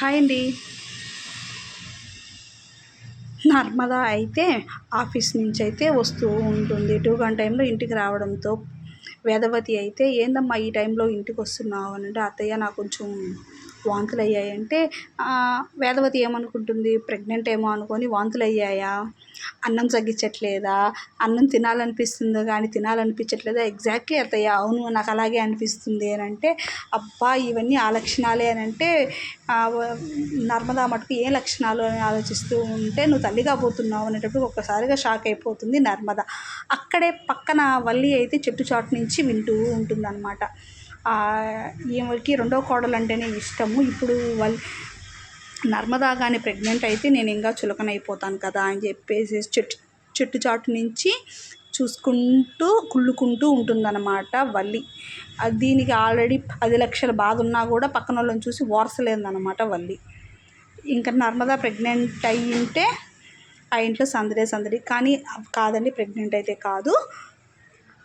Hi అండి. నర్మదా అయితే office నుంచి అయితే వస్తూ ఉంటుంది. టూ గంట టైంలో ఇంటికి రావడంతో వేదవతి అయితే ఏందమ్మా ఈ టైంలో ఇంటికి వస్తున్నావు అని అంటే అత్తయ్య నాకు కొంచెం వాంతులు అయ్యాయంటే వేదవతి ఏమనుకుంటుంది? ప్రెగ్నెంట్ ఏమో అనుకొని వాంతులు అయ్యాయా అన్నం తగ్గించట్లేదా? అన్నం తినాలనిపిస్తుందో? కానీ తినాలనిపించట్లేదా? ఎగ్జాక్ట్లీ అత్తయ్య అవును నాకు అలాగే అనిపిస్తుంది. అని అంటే అబ్బా ఇవన్నీ ఆ లక్షణాలే. అని అంటే నర్మదా మటుకు ఏ లక్షణాలు అని ఆలోచిస్తూ ఉంటే నువ్వు తల్లిగా పోతున్నావు అనేటప్పుడు ఒక్కసారిగా షాక్ అయిపోతుంది నర్మద. అక్కడే పక్కన వల్లి అయితే చెట్టు చాటు నుంచి వింటూ ఉంటుందన్నమాట. ఈమెకి రెండో కోడలు అంటేనే ఇష్టము. ఇప్పుడు వల్ నర్మదా కానీ ప్రెగ్నెంట్ అయితే నేను ఇంకా చులకనైపోతాను కదా అని చెప్పేసి చెట్టు చెట్టు చాటు నుంచి చూసుకుంటూ కుళ్ళుకుంటూ ఉంటుందన్నమాట వల్లి. దీనికి ఆల్రెడీ పది లక్షల బాధ ఉన్నా కూడా పక్కన వాళ్ళని చూసి ఓర్సలేదన్నమాట వల్లి. ఇంకా నర్మదా ప్రెగ్నెంట్ అయ్యి ఉంటే ఆ ఇంట్లో సందడే సందడి. కానీ కాదండి ప్రెగ్నెంట్ అయితే కాదు.